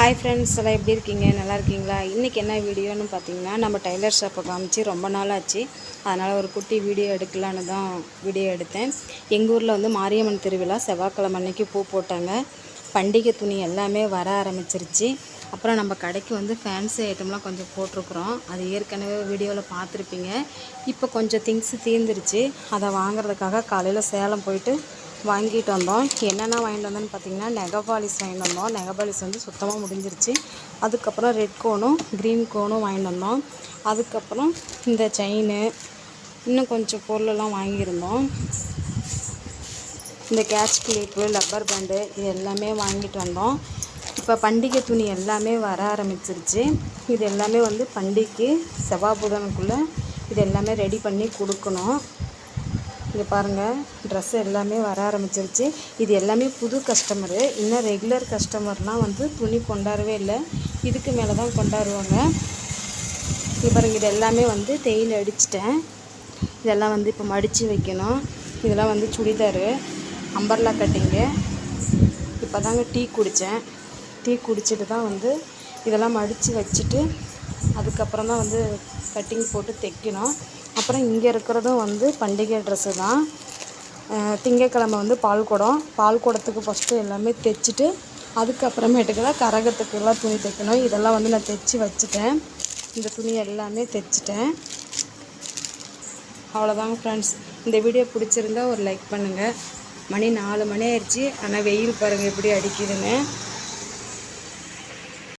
Hi friends எல்லாம் எப்படி இருக்கீங்க? நல்லா இருக்கீங்களா? இன்றைக்கி என்ன வீடியோன்னு பார்த்தீங்கன்னா நம்ம டைலர் ஷாப்பை காமிச்சு ரொம்ப நாள் ஆச்சு அதனால் ஒரு குட்டி வீடியோ எடுக்கலான்னு தான் வீடியோ எடுத்தேன். எங்கள் ஊரில் வந்து மாரியம்மன் திருவிழா செவ்வாய்க்கிழமை அன்னைக்கு பூ போட்டாங்க. பண்டிகை துணி எல்லாமே வர ஆரம்பிச்சிருச்சு. அப்புறம் நம்ம கடைக்கு வந்து ஃபேன்சி ஐட்டம்லாம் கொஞ்சம் போட்டிருக்குறோம். அது ஏற்கனவே வீடியோவில் பார்த்துருப்பீங்க. இப்போ கொஞ்சம் திங்ஸ் தீர்ந்துருச்சு. அதை வாங்குறதுக்காக காலையில் சேலம் போயிட்டு வாங்கிட்டு வந்தோம். என்னென்ன வாங்கிட்டு வந்தோன்னு பார்த்தீங்கன்னா நெகபாலிஸ் வாங்கிட்டு வந்தோம். நெகபாலிஸ் வந்து சுத்தமாக முடிஞ்சிருச்சு. அதுக்கப்புறம் ரெட் கோனும் க்ரீன் கோனும் வாங்கிட்டு வந்தோம். அதுக்கப்புறம் இந்த செயின் இன்னும் கொஞ்சம் பொருளெல்லாம் வாங்கியிருந்தோம். இந்த கேட்ச் கிளிப்பு லப்பர் பேண்டு இது எல்லாமே வாங்கிட்டு வந்தோம். இப்போ பண்டிகை துணி எல்லாமே வர ஆரம்பிச்சிருச்சு. இது எல்லாமே வந்து பண்டிகைக்கு செவ்வாய் புதனுக்குள்ளே இது எல்லாமே ரெடி பண்ணி கொடுக்கணும். இங்கே பாருங்கள் ட்ரெஸ் எல்லாமே வர ஆரம்பிச்சிருச்சு. இது எல்லாமே புது கஸ்டமரு இன்னும் ரெகுலர் கஸ்டமர்லாம் வந்து துணி கொண்டாடவே இல்லை. இதுக்கு மேலே தான் கொண்டாடுவாங்க. இங்கே பாருங்கள் இது எல்லாமே வந்து தேயிலை அடிச்சிட்டேன். இதெல்லாம் வந்து இப்போ மடித்து வைக்கணும். இதெல்லாம் வந்து சுடிதாரு அம்பர்லா கட்டிங்கு இப்போ தாங்க டீ குடித்தேன் டீ குடிச்சிட்டு தான் வந்து இதெல்லாம் மடித்து வச்சுட்டு அதுக்கப்புறம் தான் வந்து கட்டிங் போட்டு தைக்கணும். அப்புறம் இங்கே இருக்கிறதும் வந்து பண்டிகை ட்ரெஸ்ஸு தான். திங்கக்கிழமை வந்து பால் குடம். பால் குடத்துக்கு ஃபஸ்ட்டு எல்லாமே தைச்சிட்டு அதுக்கப்புறமேட்டுக்கு தான் கரகத்துக்கெல்லாம் துணி தைக்கணும். இதெல்லாம் வந்து நான் தைச்சி வச்சுட்டேன். இந்த துணி எல்லாமே தைச்சிட்டேன். அவ்வளோதாங்க ஃப்ரெண்ட்ஸ் இந்த வீடியோ பிடிச்சிருந்தா ஒரு லைக் பண்ணுங்கள் மணி நாலு மணி ஆயிடுச்சு. ஆனால் வெயில் பாருங்கள் எப்படி அடிக்குதுன்னு.